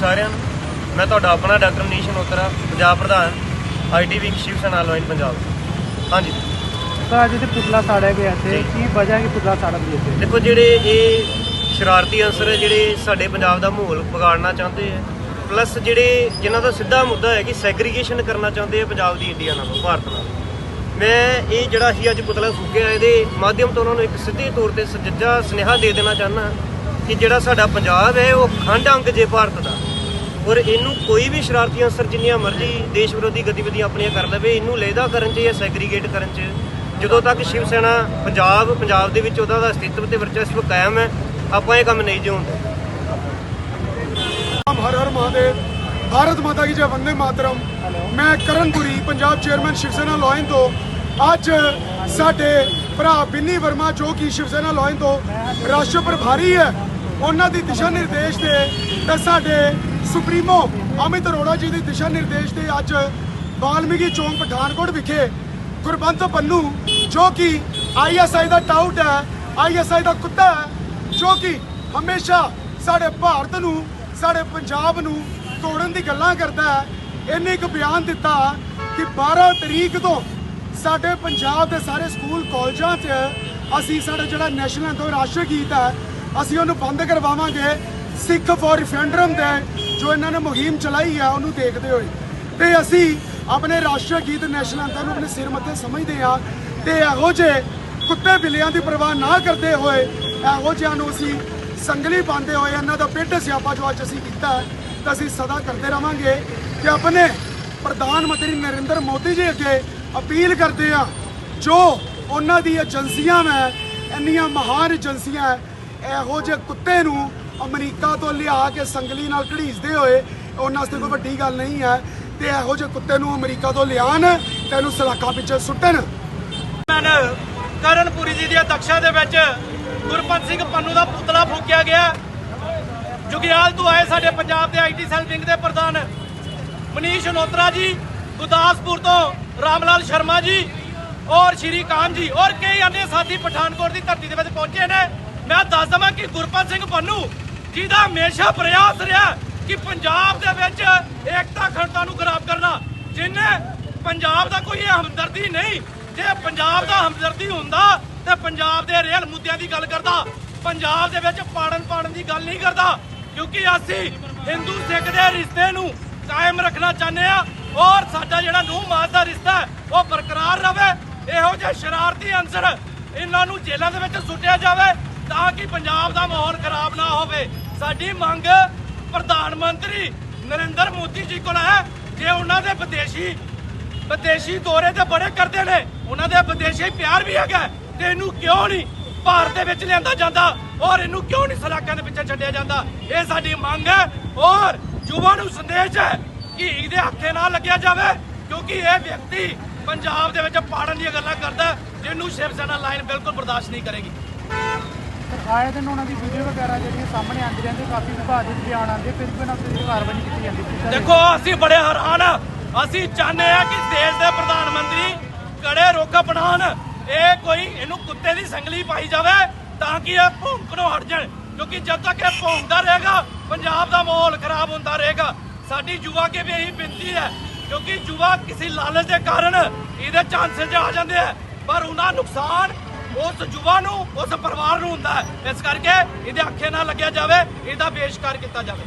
ਸਾਰਿਆਂ ਨੂੰ। ਮੈਂ ਤੁਹਾਡਾ ਆਪਣਾ ਡਾਕਟਰ ਮਨੀਸ਼ ਮੋਤਰਾ ਪੰਜਾਬ ਪ੍ਰਧਾਨ ਆਈਟੀ ਵਿੰਗ ਸ਼ਿਵ ਸੈਨਾ ਅਲਾਈਨ ਪੰਜਾਬ। ਹਾਂਜੀ। ਤਾਂ ਅੱਜ ਤੇ ਪੁਤਲਾ ਸਾੜਿਆ ਗਿਆ ਇੱਥੇ। ਜੀ। ਕੀ ਵਜ੍ਹਾ ਕਿ ਪੁਤਲਾ ਸਾੜਨ ਦੀ ਇੱਥੇ? ਦੇਖੋ ਜਿਹੜੇ ਇਹ ਸ਼ਰਾਰਤੀ ਅਨਸਰ ਜਿਹੜੇ ਸਾਡੇ ਪੰਜਾਬ ਦਾ ਮਾਹੌਲ ਵਿਗਾੜਨਾ ਚਾਹੁੰਦੇ ਆ ਪਲੱਸ ਜਿਹੜੇ ਜਿਨ੍ਹਾਂ ਦਾ ਸਿੱਧਾ ਮੁੱਦਾ ਹੈ ਕਿ ਸੈਗਰੀਗੇਸ਼ਨ ਕਰਨਾ ਚਾਹੁੰਦੇ ਆ ਪੰਜਾਬ ਦੀ ਇੰਡੀਆ ਨਾਲੋਂ ਭਾਰਤ ਨਾਲੋਂ। ਮੈਂ ਇਹ ਜਿਹੜਾ ਹੀ ਅੱਜ ਪੁਤਲਾ ਫੂਕਿਆ ਇਹਦੇ ਮਾਧਿਅਮ ਤੋਂ ਉਹਨਾਂ ਨੂੰ ਇੱਕ ਸਿੱਧੇ ਤੌਰ ਤੇ ਸਜੱਜਾ ਸੁਨੇਹਾ ਦੇ ਦੇਣਾ ਚਾਹੁੰਦਾ ਕਿ ਜਿਹੜਾ ਸਾਡਾ ਪੰਜਾਬ ਹੈ ਉਹ ਖੰਡ ਅੰਗ ਜੇ ਭਾਰਤ ਦਾ। ਔਰ ਇਹਨੂੰ ਕੋਈ ਵੀ ਸ਼ਰਾਰਤੀ ਅਨਸਰ ਜਿੰਨੀਆਂ ਮਰਜ਼ੀ ਦੇਸ਼ ਵਿਰੋਧੀ ਗਤੀਵਿਧੀਆਂ ਆਪਣੀਆਂ ਕਰ ਲਵੇ ਇਹਨੂੰ ਲੈਦਾ ਕਰਨ 'ਚ ਜਾਂ ਸੈਗਰੀਗੇਟ ਕਰਨ 'ਚ ਜਦੋਂ ਤੱਕ ਸ਼ਿਵ ਸੈਨਾ ਪੰਜਾਬ ਪੰਜਾਬ ਦੇ ਵਿੱਚ ਉਹਦਾ ਦਾ ਅਸਤਿਤਵ ਤੇ ਵਰਚਸਵ ਕਾਇਮ ਹੈ ਆਪਾਂ ਇਹ ਕੰਮ ਨਹੀਂ ਜਿਉਣ ਦੇਣਾ ਹਰ ਹਰ ਮਹਾਦੇਵ ਭਾਰਤ ਮਾਤਾ ਕੀ ਜੈ ਵੰਦੇ ਮਾਤਰਮ। ਮੈਂ ਕਰਨਪੁਰੀ ਪੰਜਾਬ ਚੇਅਰਮੈਨ ਸ਼ਿਵ ਸੈਨਾ ਲੋਇਨ ਤੋਂ। ਅੱਜ ਸਾਡੇ ਭਰਾ ਬਿੰਨੀ ਵਰਮਾ ਜੋ ਕਿ ਸ਼ਿਵ ਸੈਨਾ ਲੋਇਨ ਤੋਂ ਰਾਸ਼ਟਰ ਪ੍ਰਭਾਰੀ ਹੈ ਉਹਨਾਂ ਦੀ ਦਿਸ਼ਾ ਨਿਰਦੇਸ਼ ਤੇ ਤੇ ਸਾਡੇ ਸੁਪਰੀਮੋ ਅਮਿਤ ਅਰੋੜਾ ਜੀ ਦੀ ਦਿਸ਼ਾ ਨਿਰਦੇਸ਼ ਤੇ ਅੱਜ ਵਾਲਮੀਕੀ ਚੌਂਕ ਪਠਾਨਕੋਟ ਵਿਖੇ ਗੁਰਬੰਤ ਪੰਨੂ, ਜੋ ਕਿ ਆਈਐਸਆਈ ਦਾ ਟਾਊਟ ਹੈ ਆਈਐਸਆਈ ਦਾ ਕੁੱਤਾ ਹੈ, ਜੋ ਕਿ ਹਮੇਸ਼ਾ ਸਾਡੇ ਭਾਰਤ ਨੂੰ, ਸਾਡੇ ਪੰਜਾਬ ਨੂੰ ਤੋੜਨ ਦੀ ਗੱਲਾਂ ਕਰਦਾ ਹੈ। ਇਹਨੇ ਇੱਕ ਬਿਆਨ ਦਿੱਤਾ ਕਿ 12 ਤਰੀਕ ਤੋਂ ਸਾਡੇ ਪੰਜਾਬ ਦੇ ਸਾਰੇ ਸਕੂਲ, ਕਾਲਜਾਂ 'ਚ ਅਸੀਂ ਸਾਡਾ ਜਿਹੜਾ ਨੈਸ਼ਨਲ ਐਂਥਮ ਰਾਸ਼ਟਰ ਗੀਤ ਹੈ, ਅਸੀਂ ਉਹਨੂੰ ਬੰਦ ਕਰਵਾਵਾਂਗੇ। ਸਿੱਖ ਫੋਰ ਰਿਫਰੈਂਡਮ ਦੇ ਜੋ ਇਹਨਾਂ ਨੇ ਮੁਹਿੰਮ ਚਲਾਈ ਹੈ ਉਹਨੂੰ ਦੇਖਦੇ ਹੋਏ। ਤੇ ਅਸੀਂ ਆਪਣੇ ਰਾਸ਼ਟਰੀ ਗੀਤ ਨੈਸ਼ਨਲ ਐਂਥਮ ਨੂੰ ਆਪਣੇ ਸਿਰ ਮੱਥੇ ਸਮਝਦੇ ਹਾਂ ਤੇ ਇਹੋ ਜਿਹੇ ਕੁੱਤੇ ਬਿੱਲਿਆਂ ਦੀ ਪਰਵਾਹ ਨਾ ਕਰਦੇ ਹੋਏ, ਇਹੋ ਜਿਹਾ ਨੂੰ ਅਸੀਂ ਸੰਗਲੀ ਪਾਉਂਦੇ ਹੋਏ ਇਹਨਾਂ ਦਾ ਪਿੱਟ ਸਿਆਪਾ ਜੋ ਅੱਜ ਅਸੀਂ ਕੀਤਾ ਤਾਂ ਅਸੀਂ ਸਦਾ ਕਰਦੇ ਰਵਾਂਗੇ ਕਿ ਆਪਣੇ ਪ੍ਰਧਾਨ ਮੰਤਰੀ ਨਰਿੰਦਰ ਮੋਦੀ ਜੀ ਅੱਗੇ ਅਪੀਲ ਕਰਦੇ ਆ ਜੋ ਉਹਨਾਂ ਦੀ ਏਜੰਸੀਆਂ ਮੈਂ ਇੰਨੀਆਂ ਮਹਾਨ ਏਜੰਸੀਆਂ, ਇਹੋ ਜਿਹੇ ਕੁੱਤੇ ਨੂੰ ਅਮਰੀਕਾ ਤੋਂ ਲਿਆ ਕੇ ਸੰਗਲੀ ਨਾਲ ਘੜੀਸਦੇ ਹੋਏ, ਉਹਨਾਂ ਵਾਸਤੇ ਕੋਈ ਵੱਡੀ ਗੱਲ ਨਹੀਂ ਹੈ। ਤੇ ਇਹੋ ਜਿਹੇ ਕੁੱਤੇ ਨੂੰ ਅਮਰੀਕਾ ਤੋਂ ਲਿਆਣ ਤੇ ਸਲਾਖਾਂ ਪਿੱਛੇ ਸੁੱਟਣ। ਮੈਂ ਕਰਨਪੁਰੀ ਜੀ ਦੀ ਅਧਿਕਸ਼ਾ ਦੇ ਵਿੱਚ ਗੁਰਪੰਤ ਸਿੰਘ ਪੰਨੂ ਦਾ ਪੁਤਲਾ ਫੂਕਿਆ ਗਿਆ। ਜੁਗਿਆਲ, ਤੋਂ ਆਏ ਸਾਡੇ ਪੰਜਾਬ ਦੇ ਆਈਟੀ ਸੈੱਲ ਵਿੰਗ ਦੇ ਪ੍ਰਧਾਨ। ਮਨੀਸ਼ ਨੋਤਰਾ ਜੀ, ਗੁਰਦਾਸਪੁਰ ਤੋਂ ਰਾਮਲਾਲ ਸ਼ਰਮਾ ਜੀ, ਔਰ ਸ਼੍ਰੀ ਕਾਮ ਜੀ, ਔਰ ਕਈ ਅੰਨੇ ਸਾਥੀ ਪਠਾਨਕੋਟ ਦੀ ਧਰਤੀ ਦੇ ਵਿੱਚ ਪਹੁੰਚੇ ਨੇ। ਮੈਂ ਦੱਸ ਦਵਾਂ ਕਿ ਗੁਰਪਤ ਸਿੰਘ ਪੰਨੂ ਜਿਹਦਾ ਹਮੇਸ਼ਾ ਪ੍ਰਯਾਸ ਰਿਹਾ ਕਿ ਪੰਜਾਬ ਦੇ ਵਿੱਚ ਏਕਤਾ ਖੰਡਤਾ ਨੂੰ ਖਰਾਬ ਕਰਨਾ। ਜਿਨੇ ਪੰਜਾਬ ਦਾ ਕੋਈ ਹਮਦਰਦੀ ਨਹੀਂ, ਜੇ ਪੰਜਾਬ ਦਾ ਹਮਦਰਦੀ ਹੁੰਦਾ, ਤੇ ਪੰਜਾਬ ਦੇ ਰੇਲ ਮੁੱਦਿਆਂ ਦੀ ਗੱਲ ਕਰਦਾ, ਪੰਜਾਬ ਦੇ ਵਿੱਚ ਪਾੜਨ ਪਾੜਨ ਦੀ ਗੱਲ ਨਹੀਂ ਕਰਦਾ। ਕਿਉਂਕਿ ਅਸੀਂ ਹਿੰਦੂ, ਸਿੱਖ ਦੇ ਰਿਸ਼ਤੇ ਨੂੰ ਕਾਇਮ ਰੱਖਣਾ ਚਾਹੁੰਦੇ ਆ ਔਰ ਸਾਡਾ ਜਿਹੜਾ ਨੂੰਹ ਮਾਤ ਦਾ ਰਿਸ਼ਤਾ ਉਹ ਬਰਕਰਾਰ ਰਵੇ। ਇਹੋ ਜਿਹੇ ਸ਼ਰਾਰਤੀ ਅੰਸਰ ਇਹਨਾਂ ਨੂੰ ਜੇਲ੍ਹਾਂ ਦੇ ਵਿੱਚ ਸੁੱਟਿਆ ਜਾਵੇ। ਤਾਂ ਕਿ ਪੰਜਾਬ ਦਾ ਮਾਹੌਲ ਖਰਾਬ ਨਾ ਹੋਵੇ। ਸਾਡੀ ਮੰਗ ਪ੍ਰਧਾਨ ਮੰਤਰੀ ਨਰਿੰਦਰ ਮੋਦੀ ਜੀ ਕੋਲ ਹੈ ਜੇ ਉਹਨਾਂ ਦੇ ਵਿਦੇਸ਼ੀ ਵਿਦੇਸ਼ੀ ਦੌਰੇ ਤੇ ਬੜੇ ਕਰਦੇ ਨੇ। ਉਹਨਾਂ ਦੇ ਵਿਦੇਸ਼ੀ ਪਿਆਰ ਵੀ ਹੈਗਾ ਤੇ ਇਹਨੂੰ ਕਿਉਂ ਨਹੀਂ ਭਾਰਤ ਦੇ ਵਿੱਚ ਲਿਆਂਦਾ ਜਾਂਦਾ ਔਰ ਇਹਨੂੰ ਕਿਉਂ ਨਹੀਂ ਸਲਾਖਾਂ ਦੇ ਪਿੱਛੇ ਛੱਡਿਆ ਜਾਂਦਾ? ਇਹ ਸਾਡੀ ਮੰਗ ਹੈ ਔਰ ਯੁਵਾ ਨੂੰ ਸੰਦੇਸ਼ ਹੈ ਕਿ ਇਹਦੇ ਹੱਥੇ ਨਾ ਲੱਗਿਆ ਜਾਵੇ ਕਿਉਂਕਿ ਇਹ ਵਿਅਕਤੀ ਪੰਜਾਬ ਦੇ ਵਿੱਚ ਪਾੜਨ ਦੀਆਂ ਗੱਲਾਂ ਕਰਦਾ ਜਿਹਨੂੰ ਸ਼ਿਵ ਸੈਨਾ ਲਾਈਨ ਬਿਲਕੁਲ ਬਰਦਾਸ਼ਤ ਨਹੀਂ ਕਰੇਗੀ। ਆਏ ਦਿਨ ਉਹਨਾਂ ਦੀ ਵੀਡੀਓ ਵਗੈਰਾ ਜਿਹੜੀਆਂ ਸਾਹਮਣੇ ਆਉਂਦੀ ਰਹਿੰਦੀ ਕਾਫੀ ਵਿਵਾਦਿਤ ਬਿਆਨ ਆਉਂਦੇ, ਫਿਰ ਵੀ ਉਹਨਾਂ ਤੇ ਕਾਰਵਾਈ ਕੀਤੀ ਜਾਂਦੀ। ਦੇਖੋ, ਅਸੀਂ ਬੜੇ ਹੈਰਾਨ ਆ। ਅਸੀਂ ਚਾਹੁੰਦੇ ਆ ਕਿ ਦੇਸ਼ ਦੇ ਪ੍ਰਧਾਨ ਮੰਤਰੀ ਕੜੇ ਰੁੱਖ ਅਪਣਾਉਣ ਇਹ ਕੋਈ ਇਹਨੂੰ ਕੁੱਤੇ ਦੀ ਸੰਗਲੀ ਪਾਈ ਜਾਵੇ ਤਾਂ ਕਿ ਇਹ ਭੌਂਕਣੋਂ ਹਟ ਜਾਣ। ਕਿਉਂਕਿ ਜਦ ਤੱਕ ਇਹ ਭੌਂਕਦਾ ਰਹੇਗਾ, ਪੰਜਾਬ ਦਾ ਮਾਹੌਲ ਖਰਾਬ ਹੁੰਦਾ ਰਹੇਗਾ। ਸਾਡੀ ਯੁਵਾ ਕੇ ਵੀ ਇਹੀ ਬੇਨਤੀ ਹੈ, ਕਿਉਂਕਿ ਯੁਵਾ ਕਿਸੇ ਲਾਲਚ ਦੇ ਕਾਰਨ ਇਹਦੇ ਚਾਂਸਸ ਆ ਜਾਂਦੇ ਆ। ਪਰ ਉਹਨਾਂ ਨੁਕਸਾਨ ਉਸ ਯੁਵਾ ਨੂੰ, ਉਸ ਪਰਿਵਾਰ ਨੂੰ ਹੁੰਦਾ ਹੈ। ਇਸ ਕਰਕੇ ਇਹਦੇ ਅੱਖੇ ਨਾ ਲੱਗਿਆ ਜਾਵੇ, ਇਹਦਾ ਬੇਸ਼ਕਾਰ ਕੀਤਾ ਜਾਵੇ।